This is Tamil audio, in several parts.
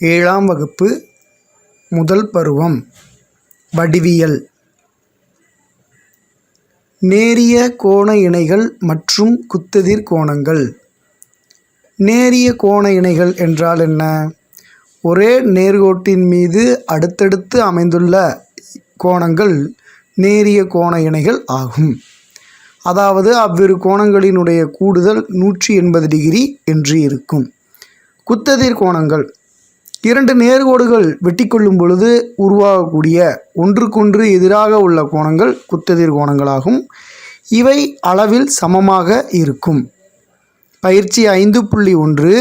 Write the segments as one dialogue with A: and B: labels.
A: ஏழாம் வகுப்பு முதல் பருவம். வடிவியல். நேரிய கோண இணைகள் மற்றும் குத்ததிர் கோணங்கள். நேரிய கோண இணைகள் என்றால் என்ன? ஒரே நேர்கோட்டின் மீது அடுத்தடுத்து அமைந்துள்ள கோணங்கள் நேரிய கோண இணைகள் ஆகும். அதாவது அவ்விரு கோணங்களினுடைய கூடுதல் நூற்றி எண்பது டிகிரி என்று இருக்கும். குத்ததிர் கோணங்கள். இரண்டு நேர்கோடுகள் வெட்டிக்கொள்ளும் பொழுது உருவாகக்கூடிய ஒன்றுக்கொன்று எதிராக உள்ள கோணங்கள் குத்தெதிர் கோணங்களாகும். இவை அளவில் சமமாக இருக்கும். பயிற்சி ஐந்து புள்ளி ஒன்று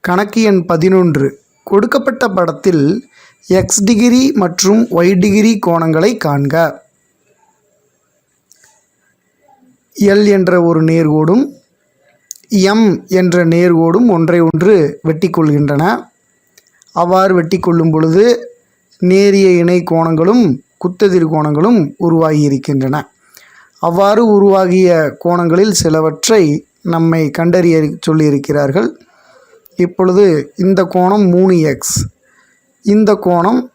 A: கணக்கு எண் பதினொன்று. கொடுக்கப்பட்ட படத்தில் எக்ஸ் டிகிரி மற்றும் ஒய் டிகிரி கோணங்களை காண்க. எல் என்ற ஒரு நேர்கோடும் எம் என்ற நேர்கோடும் ஒன்றை ஒன்று வெட்டி கொள்கின்றன அவ்வாறு வெட்டி கொள்ளும் பொழுது நேரிய இணை கோணங்களும் குத்ததிர் கோணங்களும் உருவாகி இருக்கின்றன அவ்வாறு உருவாகிய கோணங்களில் சிலவற்றை நம்மை கண்டறிய சொல்லியிருக்கிறார்கள். இப்பொழுது இந்த கோணம் மூணு எக்ஸ் இந்த கோணம்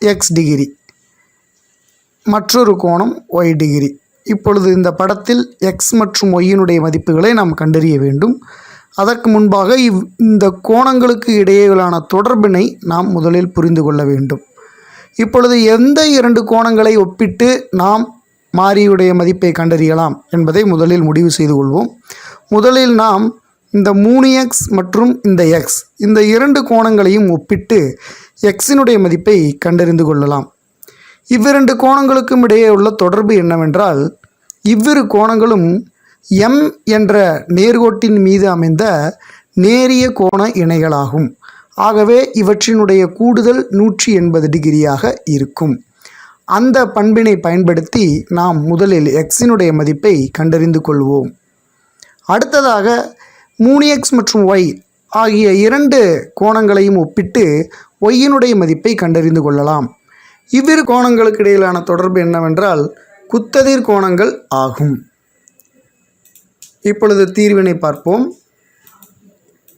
A: எக்ஸ் டிகிரி மற்றொரு கோணம் ஒய் டிகிரி இப்பொழுது இந்த படத்தில் எக்ஸ் மற்றும் ஒய்யினுடைய மதிப்புகளை நாம் கண்டறிய வேண்டும். அதற்கு முன்பாக இவ் இந்த கோணங்களுக்கு இடையிலான தொடர்பினை நாம் முதலில் புரிந்து கொள்ள வேண்டும். இப்பொழுது எந்த இரண்டு கோணங்களை ஒப்பிட்டு நாம் மாறியுடைய மதிப்பை கண்டறியலாம் என்பதை முதலில் முடிவு செய்து கொள்வோம். முதலில் நாம் இந்த மூணு எக்ஸ் மற்றும் இந்த எக்ஸ் இந்த இரண்டு கோணங்களையும் ஒப்பிட்டு எக்ஸினுடைய மதிப்பை கண்டறிந்து கொள்ளலாம். இவ்விரண்டு கோணங்களுக்கும் இடையே உள்ள தொடர்பு என்னவென்றால் இவ்விரு கோணங்களும் எம் என்ற நேர்கோட்டின் மீது அமைந்த நேரிய கோண இணைகளாகும். ஆகவே இவற்றினுடைய கூடுதல் நூற்றி எண்பது டிகிரியாக இருக்கும். அந்த பண்பினை பயன்படுத்தி நாம் முதலில் எக்ஸினுடைய மதிப்பை கண்டறிந்து கொள்வோம். அடுத்ததாக மூணு எக்ஸ் மற்றும் ஒய் ஆகிய இரண்டு கோணங்களையும் ஒப்பிட்டு ஒய்யினுடைய மதிப்பை கண்டறிந்து கொள்ளலாம். இவ்விரு கோணங்களுக்கு இடையிலான தொடர்பு என்னவென்றால் குத்ததிர் கோணங்கள் ஆகும். இப்பொழுது தீர்வினை பார்ப்போம்.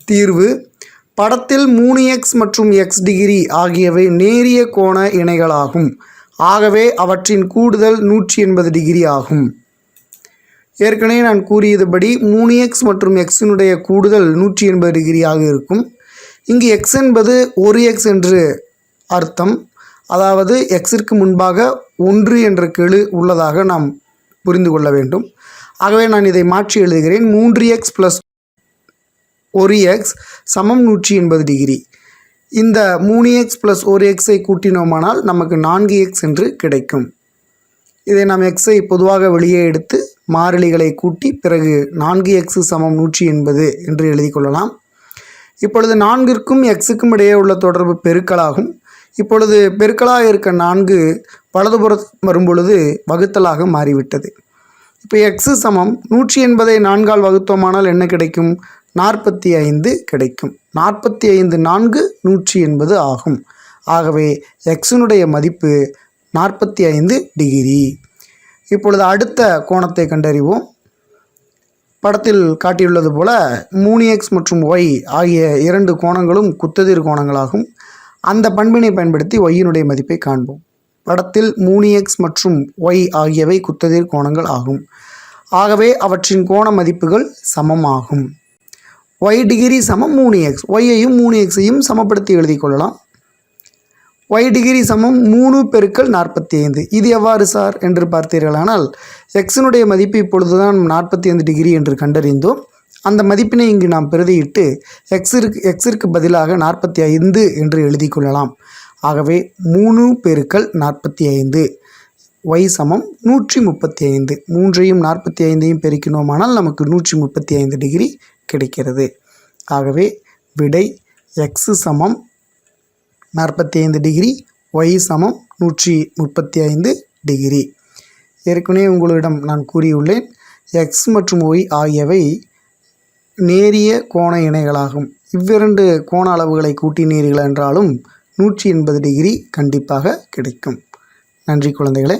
A: தீர்வு படத்தில் மூணு எக்ஸ் மற்றும் எக்ஸ் டிகிரி ஆகியவை நேரிய கோண இணைகளாகும். ஆகவே அவற்றின் கூடுதல் நூற்றி எண்பது டிகிரி ஆகும். ஏற்கனவே நான் கூறியதுபடி மூணு எக்ஸ் மற்றும் எக்ஸினுடைய கூடுதல் நூற்றி எண்பது டிகிரியாக இருக்கும். இங்கு எக்ஸ் என்பது ஒரு எக்ஸ் என்று அர்த்தம். அதாவது எக்ஸிற்கு முன்பாக ஒன்று என்ற கெழு உள்ளதாக நாம் புரிந்து கொள்ள வேண்டும். ஆகவே நான் இதை மாற்றி எழுதுகிறேன். மூன்று எக்ஸ் ப்ளஸ் ஒரு எக்ஸ் சமம் நூற்றி எண்பது டிகிரி. இந்த மூணு எக்ஸ் ப்ளஸ் ஒரு எக்ஸை கூட்டினோமானால் நமக்கு நான்கு எக்ஸ் என்று கிடைக்கும். இதை நாம் எக்ஸை பொதுவாக வெளியே எடுத்து மாறிலிகளை கூட்டி பிறகு நான்கு எக்ஸு சமம் நூற்றி எண்பது என்று எழுதி கொள்ளலாம். இப்பொழுது நான்கிற்கும் எக்ஸுக்கும் இடையே உள்ள தொடர்பு பெருக்கலாகும். இப்பொழுது பெருக்கலாக இருக்க நான்கு வலதுபுறம் வரும்பொழுது வகுத்தலாக மாறிவிட்டது. இப்போ எக்ஸு சமம். நூற்றி எண்பதை நான்கால் வகுத்தோமானால் என்ன கிடைக்கும்? நாற்பத்தி ஐந்து கிடைக்கும். நாற்பத்தி ஐந்து நான்கு நூற்றி எண்பது ஆகும். ஆகவே எக்ஸினுடைய மதிப்பு நாற்பத்தி ஐந்து டிகிரி. இப்பொழுது அடுத்த கோணத்தை கண்டறிவோம். படத்தில் காட்டியுள்ளது போல மூணு எக்ஸ் மற்றும் ஒய் ஆகிய இரண்டு கோணங்களும் குத்ததிர் கோணங்களாகும். அந்த பண்பினை பயன்படுத்தி ஒய்யினுடைய மதிப்பை காண்போம். படத்தில் மூணு எக்ஸ் மற்றும் ஒய் ஆகியவை குத்ததிர் கோணங்கள் ஆகும். ஆகவே அவற்றின் கோண மதிப்புகள் சமமாகும். ஒய் டிகிரி சமம் மூணு எக்ஸ் ஒய்யையும் மூணு எக்ஸையும் சமப்படுத்தி எழுதி கொள்ளலாம். ஒய் டிகிரி சமம் மூணு பெருக்கள் நாற்பத்தி ஐந்து இது எவ்வாறு சார்? என்று பார்த்தீர்களானால் எக்ஸினுடைய மதிப்பு இப்பொழுதுதான் நாற்பத்தி ஐந்து டிகிரி என்று கண்டறிந்தோம். அந்த மதிப்பினை இங்கு நாம் பிரதியிட்டு எக்ஸிற்கு எக்ஸிற்கு பதிலாக நாற்பத்தி ஐந்து என்று எழுதி கொள்ளலாம். ஆகவே மூணு பெருக்கல் நாற்பத்தி ஐந்து ஒய் சமம் நூற்றி முப்பத்தி ஐந்து மூன்றையும் நாற்பத்தி ஐந்தையும் பெருக்கினோமானால் நமக்கு நூற்றி முப்பத்தி ஐந்து டிகிரி கிடைக்கிறது. ஆகவே விடை எக்ஸு சமம் நாற்பத்தி ஐந்து டிகிரி ஒய் சமம் நூற்றி முப்பத்தி ஐந்து டிகிரி. ஏற்கனவே உங்களிடம் நான் கூறியுள்ளேன் எக்ஸ் மற்றும் ஒய் ஆகியவை நேரிய கோண இணைகளாகும். இவ்விரண்டு கோண அளவுகளை கூட்டினீர்கள் என்றாலும் நூற்றி எண்பது டிகிரி கண்டிப்பாக கிடைக்கும். நன்றி குழந்தைகளே.